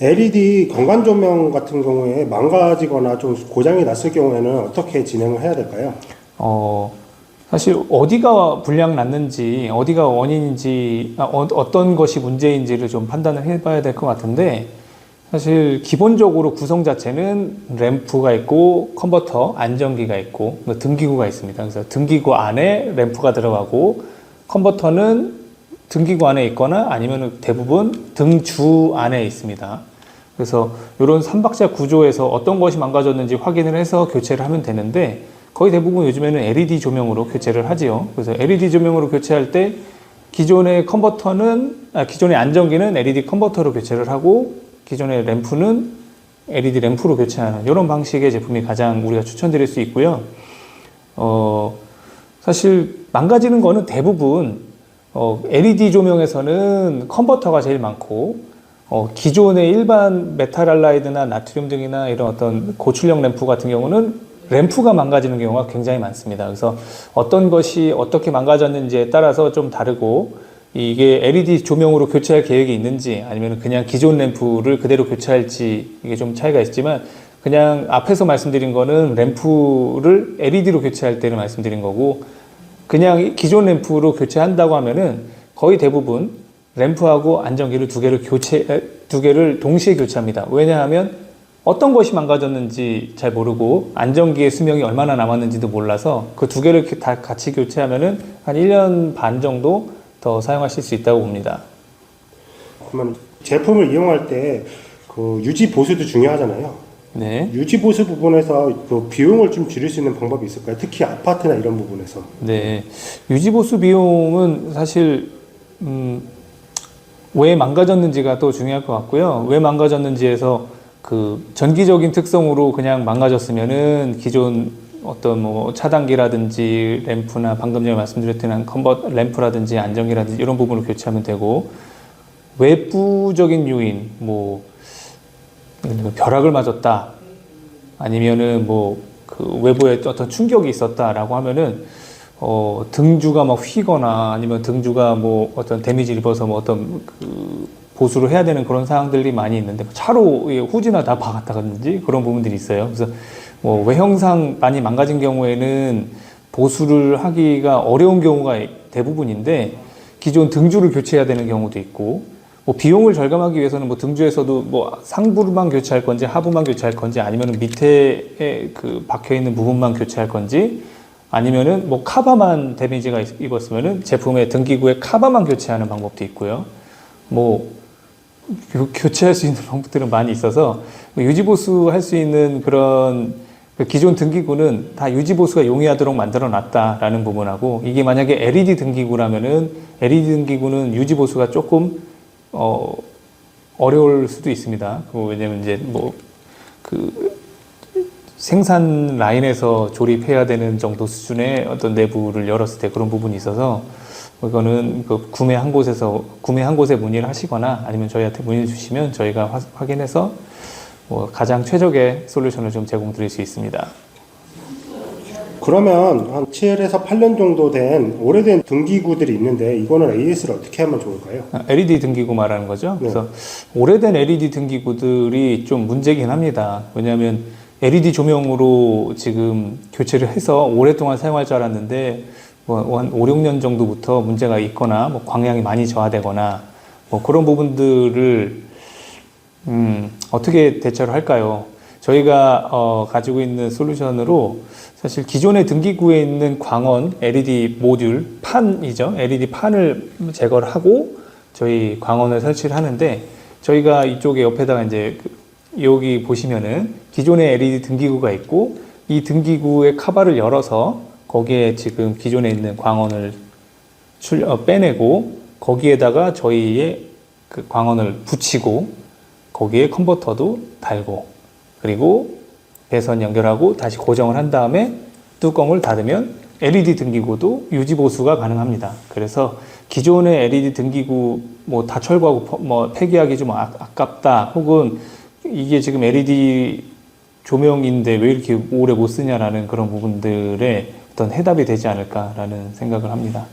LED 건강 조명 같은 경우에 망가지거나 좀 고장이 났을 경우에는 어떻게 진행을 해야 될까요? 어, 사실 어디가 불량 났는지, 어디가 원인인지, 아, 어, 어떤 것이 문제인지를 좀 판단을 해봐야 될 것 같은데, 사실 기본적으로 구성 자체는 램프가 있고, 컨버터, 안전기가 있고, 뭐 등기구가 있습니다. 그래서 등기구 안에 램프가 들어가고, 컨버터는 등기구 안에 있거나 아니면 대부분 등주 안에 있습니다. 그래서 이런 삼박자 구조에서 어떤 것이 망가졌는지 확인을 해서 교체를 하면 되는데 거의 대부분 요즘에는 LED 조명으로 교체를 하지요. 그래서 LED 조명으로 교체할 때 기존의 컨버터는 아, 기존의 안전기는 LED 컨버터로 교체를 하고 기존의 램프는 LED 램프로 교체하는 이런 방식의 제품이 가장 우리가 추천드릴 수 있고요. 어, 사실 망가지는 거는 대부분 어, LED 조명에서는 컨버터가 제일 많고 어, 기존의 일반 메탈 할라이드나 나트륨 등이나 이런 어떤 고출력 램프 같은 경우는 램프가 망가지는 경우가 굉장히 많습니다. 그래서 어떤 것이 어떻게 망가졌는지에 따라서 좀 다르고 이게 LED 조명으로 교체할 계획이 있는지 아니면 그냥 기존 램프를 그대로 교체할지 이게 좀 차이가 있지만 그냥 앞에서 말씀드린 거는 램프를 LED로 교체할 때를 말씀드린 거고 그냥 기존 램프로 교체한다고 하면은 거의 대부분 램프하고 안전기를 두 개를 교체 에, 두 개를 동시에 교체합니다. 왜냐하면 어떤 것이 망가졌는지 잘 모르고 안전기의 수명이 얼마나 남았는지도 몰라서 그 두 개를 다 같이 교체하면은 한 1년 반 정도 더 사용하실 수 있다고 봅니다. 그러면 제품을 이용할 때 그 유지 보수도 중요하잖아요. 네. 유지 보수 부분에서 그 비용을 좀 줄일 수 있는 방법이 있을까요? 특히 아파트나 이런 부분에서. 네. 유지 보수 비용은 사실, 음, 왜 망가졌는지가 또 중요할 것 같고요. 왜 망가졌는지에서 그 전기적인 특성으로 그냥 망가졌으면은 기존 어떤 뭐 차단기라든지 램프나 방금 전에 말씀드렸던 컨버 램프라든지 안전기라든지 이런 부분을 교체하면 되고 외부적인 요인 뭐 들면 벼락을 맞았다 아니면은 뭐 그 외부에 어떤 충격이 있었다라고 하면은 어 등주가 막 휘거나 아니면 등주가 뭐 어떤 데미지를 입어서 뭐 어떤 그 보수를 해야 되는 그런 상황들이 많이 있는데 뭐 차로 예, 후지나 다 박았다든지 그런 부분들이 있어요. 그래서 뭐 외형상 많이 망가진 경우에는 보수를 하기가 어려운 경우가 대부분인데 기존 등주를 교체해야 되는 경우도 있고 뭐 비용을 절감하기 위해서는 뭐 등주에서도 뭐 상부만 교체할 건지 하부만 교체할 건지 아니면 밑에 그 박혀 있는 부분만 교체할 건지 아니면은 뭐 카바만 데미지가 있- 입었으면은 제품의 등기구에 카바만 교체하는 방법도 있고요. 뭐 교- 교체할 수 있는 방법들은 많이 있어서 뭐 유지보수 할 수 있는 그런 그 기존 등기구는 다 유지보수가 용이하도록 만들어 놨다라는 부분하고 이게 만약에 LED 등기구라면은 LED 등기구는 유지보수가 조금 어, 어려울 수도 있습니다. 그 왜냐면 이제 뭐 그 생산 라인에서 조립해야 되는 정도 수준의 어떤 내부를 열었을 때 그런 부분이 있어서 이거는 그 구매 한 곳에서 구매 한 곳에 문의를 하시거나 아니면 저희한테 문의 주시면 저희가 화- 확인해서 뭐 가장 최적의 솔루션을 좀 제공드릴 수 있습니다. 그러면 한 7에서 8년 정도 된 오래된 등기구들이 있는데 이거는 AS를 어떻게 하면 좋을까요? LED 등기구 말하는 거죠. 네. 그래서 오래된 LED 등기구들이 좀 문제긴 합니다. 왜냐하면 LED 조명으로 지금 교체를 해서 오랫동안 사용할 줄 알았는데 뭐한 5, 6년 정도부터 문제가 있거나 뭐 광량이 많이 저하되거나 뭐 그런 부분들을 음, 어떻게 대처를 할까요? 저희가 어, 가지고 있는 솔루션으로 사실 기존의 등기구에 있는 광원 LED 모듈 판이죠. LED 판을 제거를 하고 저희 광원을 설치를 하는데 저희가 이쪽에 옆에다가 이제 그 여기 보시면은 기존의 LED 등기구가 있고 이 등기구의 카바를 열어서 거기에 지금 기존에 있는 광원을 출, 어, 빼내고 거기에다가 저희의 그 광원을 붙이고 거기에 컨버터도 달고 그리고 배선 연결하고 다시 고정을 한 다음에 뚜껑을 닫으면 LED 등기구도 유지 보수가 가능합니다. 그래서 기존의 LED 등기구 뭐 다 철거하고 퍼- 뭐 폐기하기 좀 아, 아깝다 혹은 이게 지금 LED 조명인데 왜 이렇게 오래 못 쓰냐라는 그런 부분들에 어떤 해답이 되지 않을까라는 생각을 합니다.